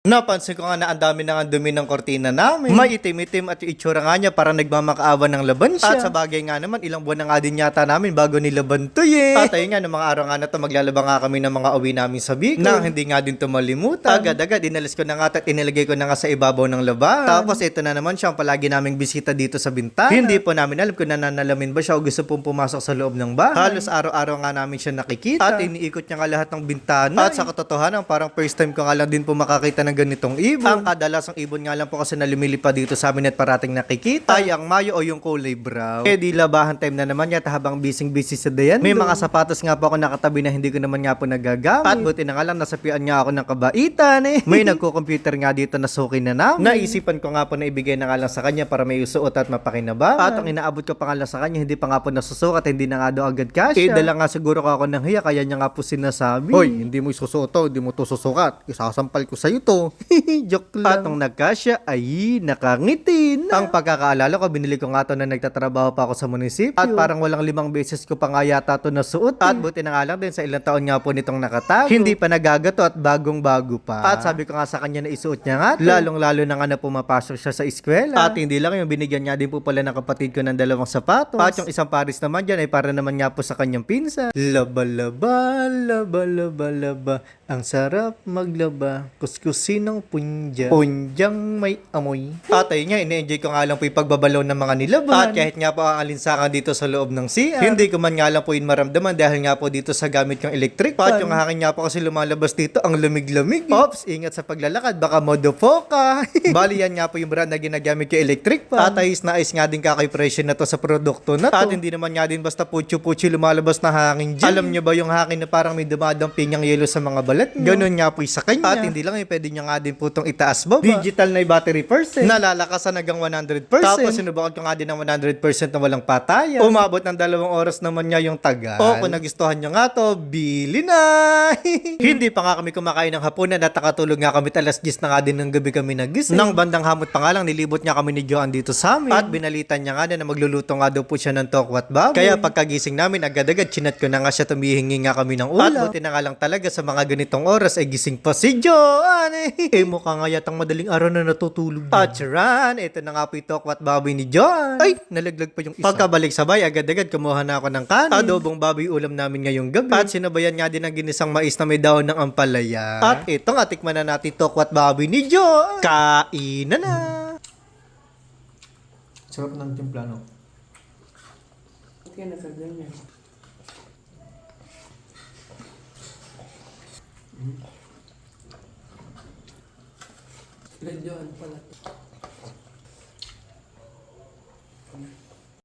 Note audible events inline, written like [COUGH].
Napansin ko nga na ang dami na nga dumi ng kortina namin. May itim-itim at yung itsura nga niya parang nagmamakaawa ng laban siya. At sa bagay nga naman, ilang buwan na nga din yata namin bago nilaban to eh. At ayun nga, ng mga araw nga na to, maglalaba nga kami ng mga uwi namin sa Bicol. Nang hindi nga din to malimutan. Agad-agad, inalis ko na nga at inilagay ko na nga sa ibabaw ng laban. Tapos ito na naman siya ang palagi naming bisita dito sa bintana. Hindi po namin alam kung nananalamin ba siya o gusto pong pumasok sa loob ng bahay. Halos araw-araw nga namin siya nakikita. At iniikot niya nga lahat ng bintana. At sa katotohanan, parang first time ko nga lang din po makakita ng ganitong ibon. Ang kadalasang ibon nga lang po kasi na lumilipad dito sa amin at parating nakikita ay ang mayo o yung kulay brown. Eh di labahan time na naman yata habang bising-busy sa dayan. May mga sapatos nga po ako nakatabi na hindi ko naman nga po nagagamit. At buti na nga lang nasapian nga ako ng kabaitan eh. May nagko-computer nga dito na suki na namin. Naisipan ko nga po na ibigay na nga lang sa kanya para may usuot at mapakinabang. At ang inaabot ko pa nga lang sa kanya, hindi pa nga po nasusukat, hindi na nga daw agad cash. Eh dala nga siguro ko ako ng hiya, kaya niya nga po sinasabi. Hoy, hindi mo isusuot to, hindi mo to susukat. Isasampal ko sa'yo to. [LAUGHS] Joke lang. At nung nagkasya, ay nakangiti na. Ang pagkakaalala ko, binili ko nga to na nagtatrabaho pa ako sa munisipyo. At parang walang limang beses ko pa nga yata to nasuot. At buti na nga lang din sa ilang taon nga po nitong nakatago. Hindi pa nagagato at bagong bago pa. At sabi ko nga sa kanya na isuot niya nga to. Lalong lalo na nga na pumapasok siya sa eskwela. At hindi lang yung binigyan niya din po pala ng kapatid ko ng dalawang sapatos. At yung isang paris naman dyan ay para naman nga po sa kanyang pinsa. Laba laba, laba laba laba. Ang sarap maglaba. Kuskusin ng punja. Punjang may amoy. At ayun nga, ine-enjoy ko nga lang po yung pagbabalaw ng mga nilaban. At kahit nga po ang alinsangan dito sa loob ng CR. Hindi ko man nga lang po yun maramdaman dahil nga po dito sa gamit yung electric fan. At yung hangin nga po kasi lumalabas dito, ang lamig-lamig. Ops, ingat sa paglalakad. Baka modofoka. [LAUGHS] Bali yan nga po yung brand na ginagamit yung electric fan. At ayos na ayos nga din kakay presyo na to sa produkto na to. At hindi naman nga din basta putyo-putyo lumalabas na hangin dyan. Alam nyo ba yung hangin na parang may dumadamping ang yelo sa mga balat nyo? Ganun nga po yung sa kanya. At hindi lang yung pwede nyo nga din po itong itaas baba. Digital na yung battery percent. Nalalakasan hanggang 100%. Tapos sinubukan ko nga din ng 100% na walang patayan. Umabot ng dalawang oras naman niya yung tagal. O kung nagustuhan nyo nga to, bili na! [LAUGHS] hindi pa nga kami kumakain ng hapunan at nakatulog nga kami at alas 10 na nga din ng gabi kami nagising. Nang bandang hamot pa nga lang, nilibot niya kami ni Joan dito sa amin. At binalitan niya nga na, na magluluto nga daw po siya ng tokwat baboy. Kaya pagkagising namin, agad-agad chinat ko na nga siya tumihingi nga kami ng ulam. At buti na nga lang talaga sa mga ganitong oras ay gising pa si Joan eh. [LAUGHS] eh mukha nga yatang madaling araw na natutulog. At charan, ito na nga po yung tokwat baboy ni Joan. Ay, nalaglag pa yung isa. Pagkabalik sabay, agad-agad kumuha na ako ng kanin. Adobong baboy ulam namin ngayong gabi. At sinabayan nga din ng ginisang mais na may dahon ng ampalaya. At ito nga, tikman na natin tokwat baboy ni Joan. Kainan na! Sarap ng timpla, no? Ba't ka Radyoan pala.